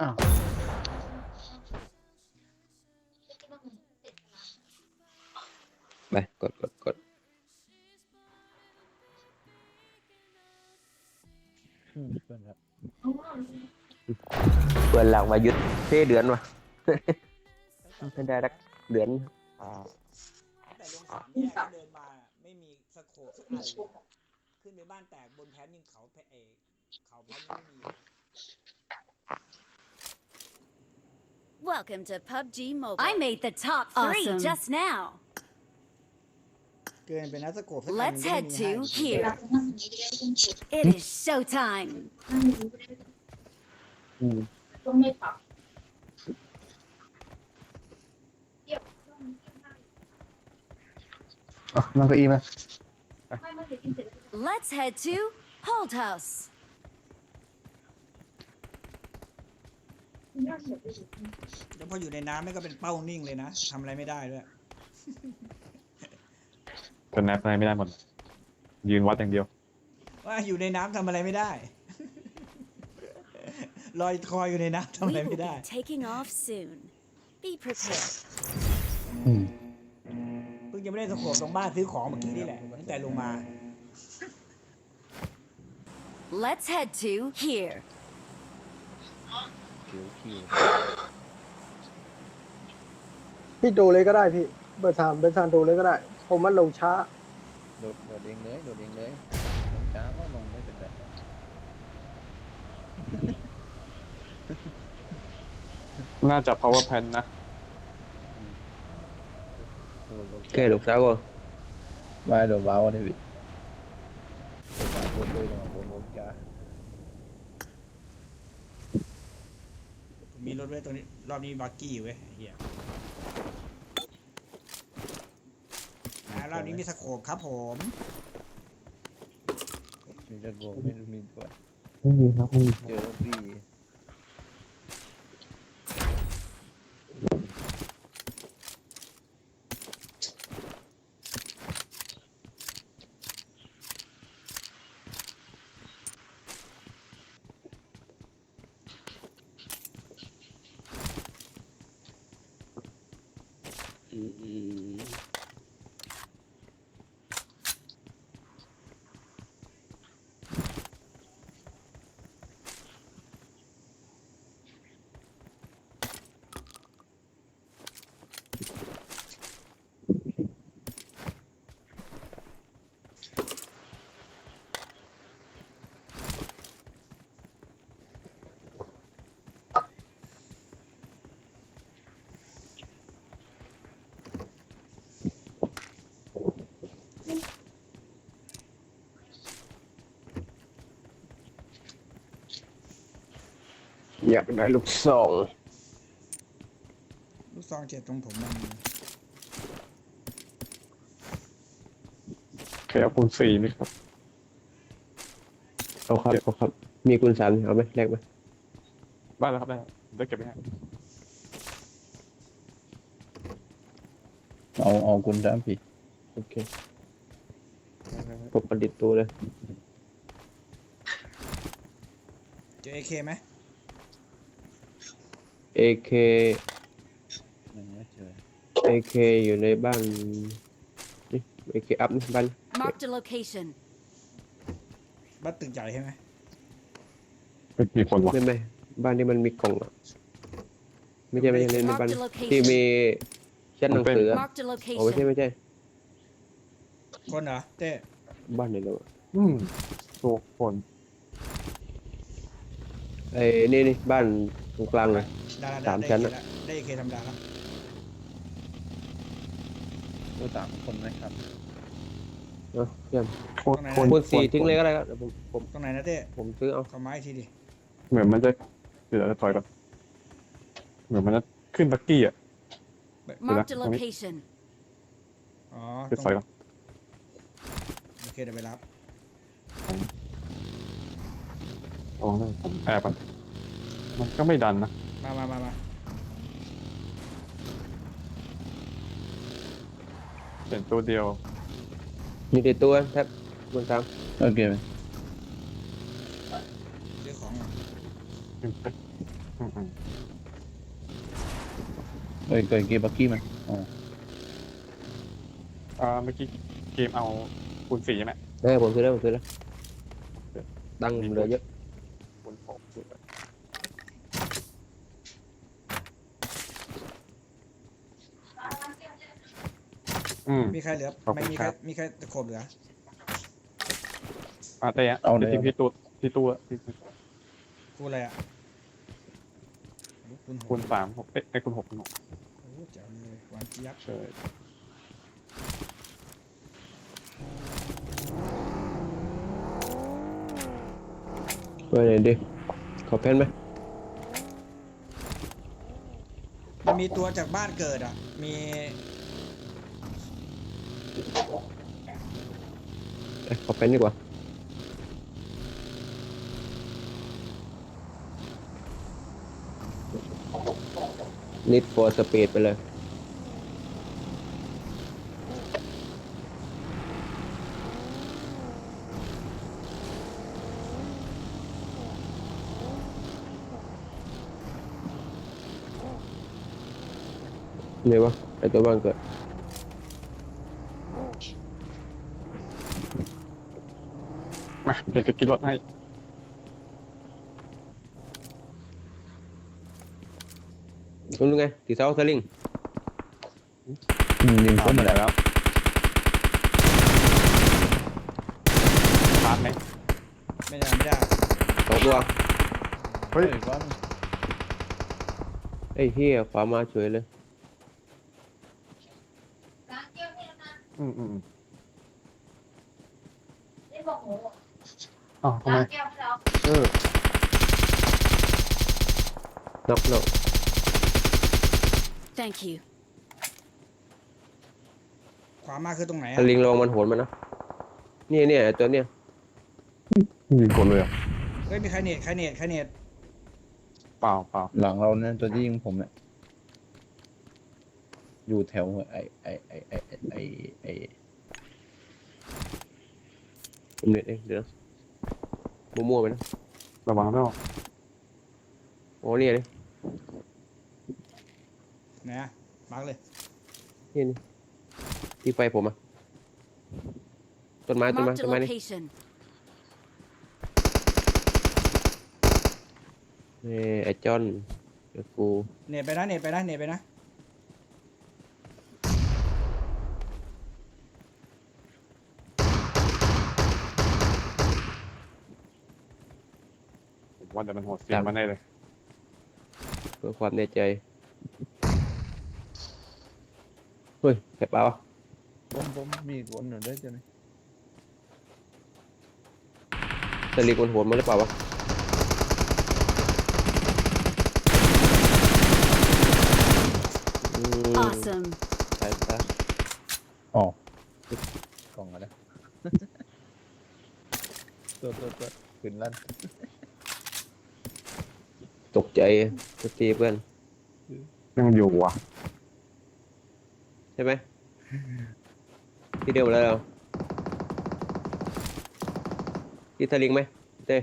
อ้าวไปกดกดกดอืมเพื่อนครับเปิดหลังมายุดเท่เดือนวะ ไม่ได้รักเดือนแต่ลงสามแยกเดินมาไม่มีสโคปสักอันเลยขึ้นไปบ้านแตกบนแพนยังเขาแพเอเขาแพนยังไม่มี Welcome to PUBG Mobile. I made the top three Awesome. just now. เกินไปนะสโคปสักอัน Let's ก็ไม่ head มี to ให้ here. It is showtime. อืม ก็ไม่ปรับเดี๋ยว อ่ะนั่งเก้าอี้มา ไม่ไม่เดี๋ยวกินเสร็จแล้ว Let's head to Hold House. แล้วพออยู่ในน้ำไม่ก็เป็นเป้านิ่งเลยนะทำอะไรไม่ได้ด้วยจนแนบอะไรไม่ได้หมด ยืนวัดอย่างเดียว ว่าอยู่ในน้ำทำอะไรไม่ได้ ลอยคอยอยู่ในน้ำทำ We อะไร will ไม่ได้ be taking off soon. Be prepared. อืมเพิ่งจะไม่ได้สโคปตรงบ้านซื้อของเมื่อกี้นี่แหละตั้งแต่ลงมา Let's head to here. คิวคิวพี่ดูเลยก็ได้พี่เบอร์สามเบอร์สามดูเลยก็ได้ผมมันลงช้า โดดโดดเองเลยโดดเองเลยลงช้าก็ลงไม่เป็นไรน่าจะ power pan นะ โดดลงแค่ลูกสาวก็ไม่โดดว้าวนี่พี่โดดเลยลงมาบนลงช้า มีร ถไว้ตรงนี้รอบนี้บักกี้เว้ยไอ้เฮียอ่ารอบนี้มีสโคปครับผมมีระบบไม่มีตัวไม่มีครับไม่มีเจอพี่ อยากได้ลูกสองลูกซองเจ็ดตรงผมมันแค่เอาคูณสี่นี่ครับเอาครับเอาครับ มีคุณสามเอาไหมแลกไหมได้แล้วครับได้แล้วได้เก็บไว้ให้เอาเอาคุณสามพี่โอเคผมประดิษฐ์ตัวเลย เจอเอเคไหม AK ยังไม่เจอ AK อยู่ในบ้านนี่ AK อัพนะบ้าน Marked a location. บ้านตึกใหญ่ใช่ไหมเฮ้ยมีคนวะไม่ไม่บ้านที่มันมีกล่องอะไม่ใช่ไม่ใช่ในในบ้าน Marked a ที่ location. มีชั้นหนังสืออะ Marked a โอ้ไม่ใช่ location. ไม่ใช่ คนเหรอเต้บ้านไหนแล้วอะอืมโอ้คนไอ้นี่นี่บ้านตรงกลางเลยได้แล้วสามได้ชั้นได้อะ ได้เอเคธรรมดาแล้วตัวสามคนนะครับ เนาะเยี่ยมโคตรคนคูณสี่ทิ้งเลยก็ได้ครับเดี๋ยวผมผมตรงไหนนะเต้ผมซื้อเอาขอไม้ทีดิเหมือนมันจะเดี๋ยวจะถอยก่อนเหมือนมันจะขึ้นบักกี้อะ Marked a Mira, location. อ๋อจะตรงถอยก่อนโอเคเดี๋ยวไปรับลองได้ผมแอบมันมันก็ไม่ดันนะ มามามามาเปลี่ยนตัวเดียว มีแต่ตัวแทบคุณสามโอเคไหมซื้อของก่อนอืมอืมเอ้ยเกิดเกมบักกี้มันอ๋ออ่าเมื่อกี้เกมเอาคูณสี่ใช่ไหมเออผมซื้อแล้วผมซื้อแล้ว ตังค์ผมเหลือเยอะ คูณหก อืม มีใครเหลือขอบคุณไม่มีใครครับ มีใครตะโขบเหลืออ่าแต่อะที่ที่ตัวที่ตัวที่กูอะไรอะคุณหคูกณสามหกเอ๊ะไอ้คูณหกคูณหกโอ้เจ๋งเลยหวานเจี๊ยบใช่ไปไหนดิ ขอแพนไหมมันมีตัวจากบ้านเกิดอะ มี เอ้ยขอแพนดีกว่า นิด for speed ไปเลยไหนวะไอตัวบ้านเกิด มาเดี๋ยวจะกินรถให้คุณรู้ไงตีเสาสลิงอืมยิงเอาส้มไปมาแล้วแล้วชาร์จไหมไม่ได้ไม่ได้สองตัวเฮ้ยเฮ้ยเฮียขวามาเฉยเลยล้างแก้วเนี่ยนะอืมอืมอืม ได้บอกหมู อ๋อทำไมล้างแก้วให้เราเออนอกนอก Thank you. ขวามาคือตรงไหนสอะลิงลองมันโหนมันนะเนี่ยเนี่ยไอ้ตัวเนี้ยยิงคนเลยเหรอเฮ้ยมีใครเน็ตใครเน็ตใครเน็ตเปล่าเปล่าหลังเราเนี่ยตัวที่ยิงผมเนี่ยอยู่แถวไอไอไอไอไอไอไอผมเน็ตเองเดี๋ยวนะ มั่วๆไปนะระวังด้วยโอ้เนี่ยนี่ไหนอะมาร์กเลยนี่นี่ที่ไฟผมอะต้นไม้ต้นไม้ Marked ต้ a นไม้นี่ location. นี่ไอ้จอนเดี๋ยวกูเน็ตไปนะเน็ตไปนะเน็ตไปนะ ว่าแต่มันโหดเสียงมันได้เลย เพื่อความแน่ใจ เฮ้ยแค่เปล่าวะผมผมมีคนหนึ่งด้วยจ้ะนี่สลิงมันโหนมาหรือเปล่าวะอืม Awesome. ไปซะอ๋อกล่องอะไรตัวตัวตัวขึ้นลั่น ตกใจสักทีเพื่อนยังอยู่ว่ะใช่ไหมที่เดียวแล้วเหรอที่สลิงไหมเต้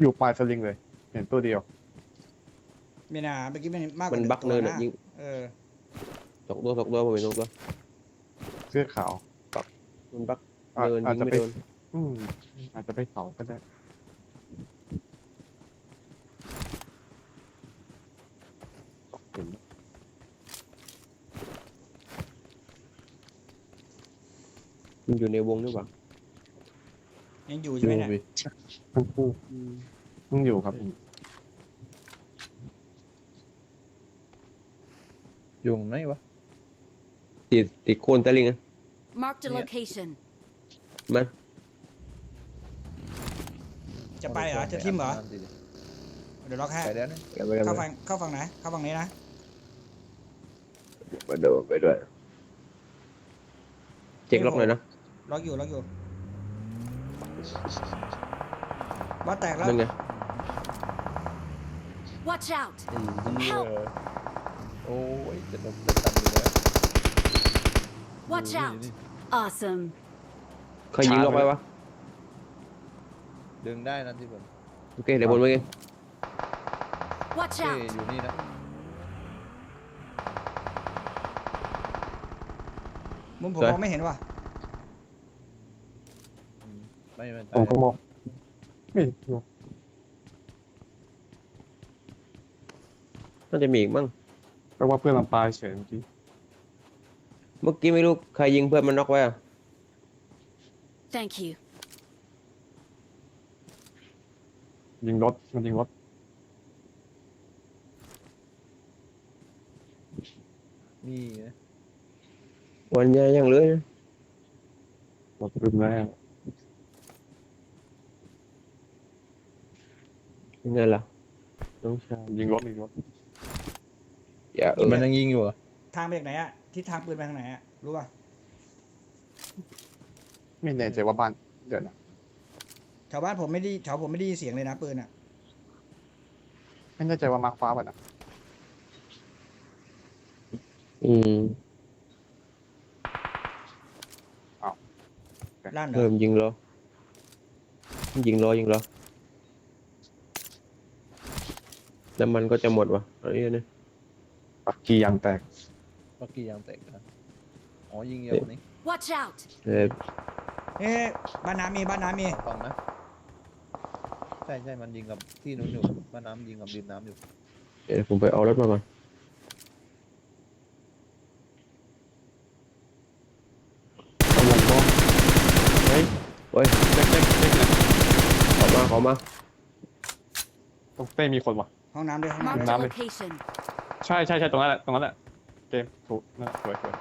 อยู่ปลายสลิงเลย เห็นตัวเดียว ไม่น่าเมื่อกี้มันมากกว่ามันหงบักเนินอะตัวยิงเออสองตัวสองตัวผมเห็นสองตัวเสื้อขาวมันบักอะเนินอาจยิงจะไม่ไปโดนอืมอาจจะไปเขาก็ได้ มันอยู่ในวงนี่หว่ายังอยู่อใช่ไหมยู่เนี่ยพี่ทั้งคู่ต้องอยู่ครับอยู่ไหนวะ ติดติดโคนสลิงอะ Marked a Yeah. location. มันจะไปเหรอ จะทิมเหรอ เดี๋ยวล็อกให้ไปแล้วนะไปไปกันเข้าไปฝั่งเข้าฝั่งไหน เข้าฝั่งนี้นะไปเดินไปด้วยเช็คล็อกหน่อยนะ ล็อกอยู่ล็อกอยู่ว่าแตกแล้วนั่นไง Watch out. ไอ้เหี้ยโอ้ยจะโดนจะตันอยู่แล้ว Watch อยู่ out. นี่ Awesome. เขายิงล็อกไปวะดึงได้นะที่ผมโอเคเดี๋ยวผมไปเอง Watch เอ้ย out! อยู่นี่นะมุมผมมองไม่เห็นว่ะอื มไม่ไม่ผมก็มองไม่รู้น่าจะมีอีกมั้งแปลว่าเพื่อนมันตายเฉยเมื่อกี้เมื่อกี้ไม่รู้ใครยิงเพื่อนมันน็อกไว้อะ Thank you. ยิงรถมันยิงรถนี่นะวันยายังเหลยนะรถรึมแล้ว ยังไงล่ะน้องชายยิงรถยิงรถอย่าเออมันยังยิงอยู่เหรอทางไปจากไหนอะทิศทางปืนไปทางไหนอะรู้ป่ะไม่แน่ใจว่าบ้านเดี๋ยวนะแถวบ้านผมไม่ได้แถวผมไม่ได้ยินเสียงเลยนะปืนอะไม่แน่ใจว่ามาร์คฟ้าป่ะนะอืมลั่นเหรอเริ่มยิงล้อยิงล้อยิงล้อ น้ำมันก็จะหมดว่ะเอันนี้นะปักกียางแตกเมื่อกี้ยังแตกนะอ๋อยิงเยอะกว่านี้ Watch out! เออเอ๊ะบ้านน้ำมีบ้านน้ำมีฟังนะใช่ใช่มันยิงกับที่นู้นอยู่บ้านน้ำยิงกับริมน้ำอยู่เดี๋ยวผมไปเอารถมาก่อนต้องลงก็เฮ้ยโอ้ยเล็กเล็กเล็กเลยขอมาขอมาตรงเต้มีคนว่ะ ห้องน้ำด้วยห้องน้ำ Marked ด้วย a Dale. location. ใช่ใช่ใช่ตรงนั้นแหละตรงนั้นแหละเกมถูกนั่นแหละสวยสวย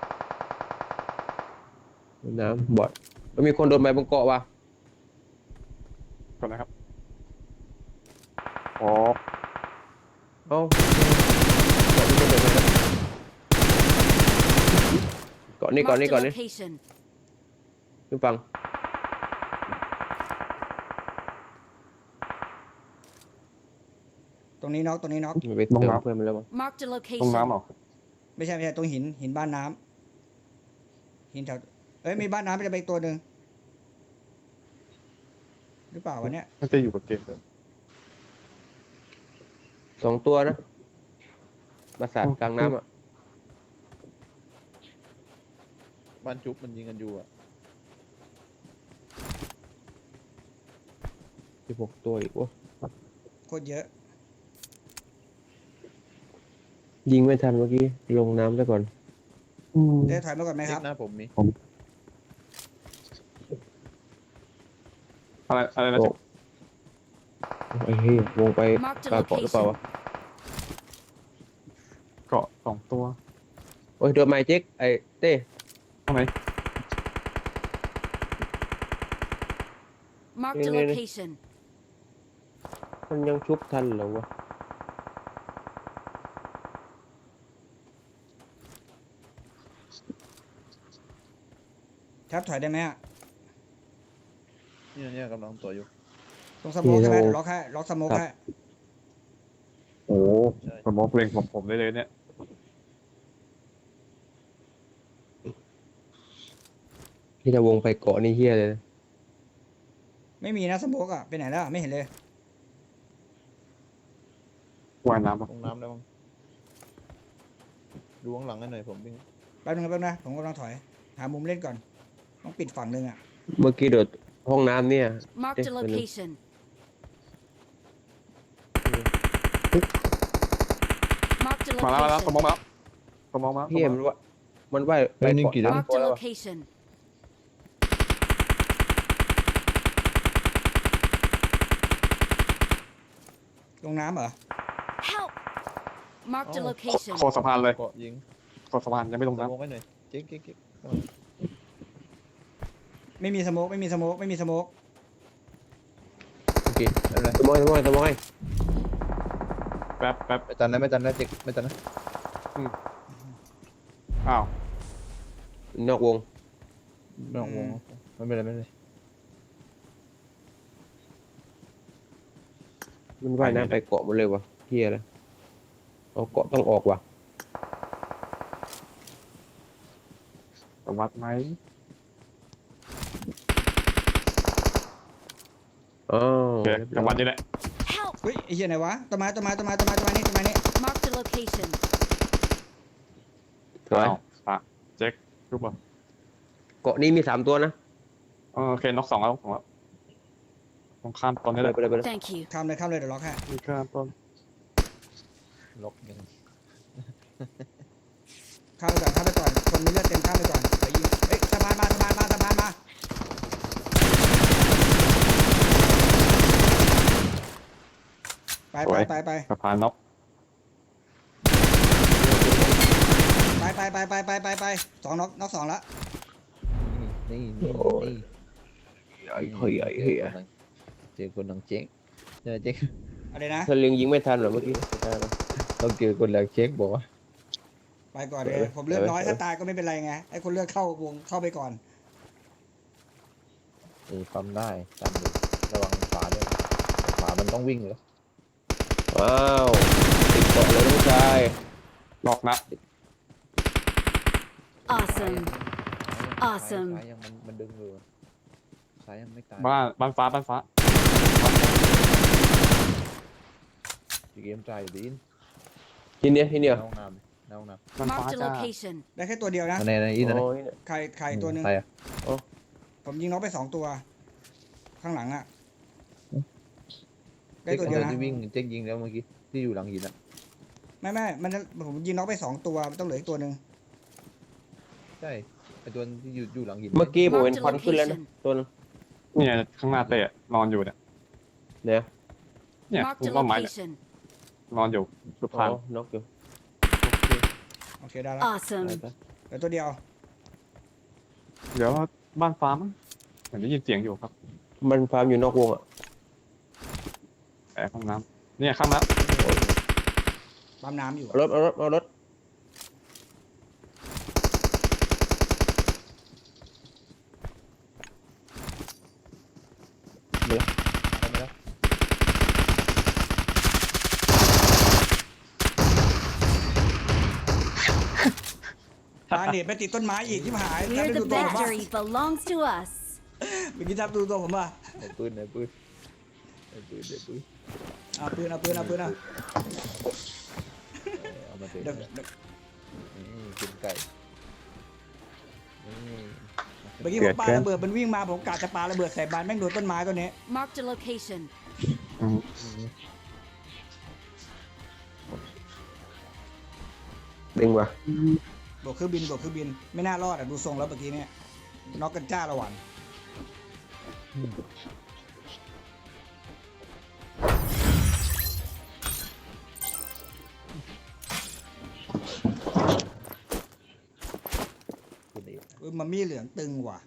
น้ำบอดมันมีคนโดนใบบนเกาะว่ะก่อนนะครับอ๋อเอ้าเกาะนี่คนโดนใบนะเกาะนี่เกาะ Marked นี่ a เกาะนี่ location. พี่ฟัง รงนี้น็อกตรงนี้น็อกมันไปเติมเพื่อนมันแล้วมั้ง Marked a ตรงน้ำ location. เหรอไม่ใช่ไม่ใช่ตรงหินหินบ้านน้ำหินแถวเอ้ยมีบ้านน้ำจะไปอีกตัวหนึ่งหรือเปล่าวะเนี่ยไม่ได้อยู่กับเกมเลยสองตัวนะปราสาทกลางน้ำอะบ้านจุ๊บมันยิงกันอยู่อะสิบหกตัวอีกโอ้โคตรเยอะ ยิงไม่ทันเมื่อกี้ ลงน้ำซะก่อนเดี๋ยวถอยมาก่อนไหมเล็ครับกหน้าผมมีอะไรอะไรนะโอ้ ไอ้เหี้ยวงไป Marked กลา a งเกาะหรือเปล่าวะ location. เกาะสองตัวโอ้ยโดนไม้เจ๊กไอ้เต้ตรงไหน Marked a Ini, ini. location. มันยังชุบทันเหรอวะ ครับถอยได้ไหมอะเนี่ยเนี่ยกำลังตัวอยู่ ตรงสโมกใช่ไหมเดี๋ยวล็อกให้ล็อกสโมกให้โอ้ใช่ สมองเพลงผมผมได้เลยเนี่ย ที่จะวงไปเกาะนี่เฮี้ยเลยนะไม่มีนะสโมกอะไปไหนแล้วอะไม่เห็นเลยว่ายน้ำปะลงน้ำแล้วมั้งดูข้างหลังให้หน่อยผมวิ่งแป๊บนึงนะแป๊บนึงนะผมกำลังถอย หามุมเล่นก่อน ต้องปิดฝั่งหนึ่งอะเมื่อกี้โดดห้องน้ำเนี่ย Marked a Eh, bueno. location. มา Marked a แล้วมาแล้วสม location. องมาแล้วสมองมาแล้วเฮี้ยมันว่ามันว่ายไปไม่นี่ เกาะกี่ตัวน้ำ Marked ตัว a แล้ววะ location. ลงน้ำเหรอ Help! Marked a Oh. location. โคอสะพานเลยเกาะยิงโคอสะพานยังไม่ลงสน้มองไว้หน่อยเจ๊กเจ๊กเจ๊ก ไม่มีสโมกไม่มีสโมกไม่มีสโมกโอเคไม่เป็นไรสมอยสมอยสมอยำแป๊บแป๊บไม่ตันนะไม่ตันนะเจ๊กไม่ตันนะอ้าวนอกวงไม่ต้องวงไม่เป็นไรไม่เป็นไรมันว่ายน้ำไปเกาะหมดเลยวะเฮี้ยแล้วเอาเกาะต้องออกว่ะวัดไหม อ๋อโอเคจังหวัดนี้แหละ Help! เฮ้ยไอ้เหี้ยไหนวะต้นไม้ต้นไม้ต้นไม้ต้นไม้ต้นไม้นี่ต้นไม้นี่ Marked a location. สวยอ้าวปะเจ๊กรูปป่ะเกาะนี้มีสามตัวนะเออโอเคนกสองแล้วสองแล้วตรงข้ามต้นไปนี่เลเลยยไปเลยไปเลย Thank you. ข้ามเลยข้ามเลยเดี๋ยวล็อกให้มีข้ามต้นลกยังข้ามไปก่อนข้ามไปก่อนคนมีเลือดเต็มข้ามไปก่อนไปยิงเฮ้ยสะพานมาสะพานมาสะพานมาไปไปไปไปสะพานนกไปไปไปไปไปไปไปสองน็อกน็อกสองละนี่นี่โอ้ยนี่ไอ้เฮ้ยไอ้เฮ้ยเจอคนนังเจ๊กเจอเจ๊กอะไรนะถ้าเลียงยิงไม่ทันเหรอเมื่อกี้ไม่ทันหรอต้องเจอคนหลังเช็คบอกว่าไปก่อนเลยผมเลือดน้อยถ้าตายก็ไม่เป็นไรไงไอ้คนเลือดเข้าวงเข้าไปก่อนเออปั๊มได้ตามดูระวังฝาด้วยนะฝามันต้องวิ่งเลย ว้าวติดเกาะเลยน้องชายหลอกนะ Awesome. Awesome สายยังมันมันดึงอยู่สายยังไม่ตายบ้านบ้านฟ้าบ้านฟ้าอีกเกมใจอยู่ดีนที่เนี้ยที่เนี้ยน้องน้ำน้องน้ำบ้านฟ้า Marked a จ้า location. ได้แค่ตัวเดียวนะอันไหนอันไหนอีนั่นไหนโอ้ย ไข่ไข่ตัวหนึ่งใครอะผมยิงน็อกไปสองตัว ข้างหลังอะ ได้เจ๊กตัวเดียวนะ ที่วิ่งเจ๊กยิงแล้วเมื่อกี้ที่อยู่หลังหินอะไม่ไม่มันผมยิงน็อกไปสองตัวมันต้องเหลืออีกตัวหนึ่งใช่ไอตัวที่อยู่อยู่หลังหินเมื่อกี้ผมเห็นควันขึ้นแล้วนะตัวนึงเนี่ยข้างหน้าเตะนอนอยู่เนี่ยเนี่ยเนี่ย Marked ตร a งต้นไม้เนี่ย location. นอนอยู่รูปอ๋พันอนกอยู่โอเคได้แล้ว Awesome. ไปไปเหลือตัวเดียว เดี๋ยวบ้านฟ้ามั้งเหมือนได้ยินเสียงอยู่ครับมันฟาร์มอยู่นอกวงอะแต่ ห้องน้ำเนี่ยข้ามแล้วปั๊มน้ำอยู่ เอารถเอารถเอารถไปไหมล่ะปาเน็ตไปติดต้นไม้อีกที่หายแล้ว We're ได้ดู the ตัวผมว่า victory belongs to us. เมื่อกี้ทับดูตัวผมว่าไหนปืนไหนปืนไหนปืนไหนปืน เอาปืนเอาปืนเอาปืนเอาเอามาเถเดี๋ยวอะเดี๋ยวนี่กินไก่นี่เมื่อกี้ผมปาระเบิดมันวิ่งมาผมกะจะปาระเบิดใส่บานแม่งโดนต้นไม้ตัวนี้ Marked a location. อืมดึงว่ะบวกเครื่องบินบวกเครื่องบินไม่น่ารอดอะดูทรงแล้วเมื่อกี้เนี่ยน็อกกันจ้าละหวัน อมันมีเหลืองตึงว่ะ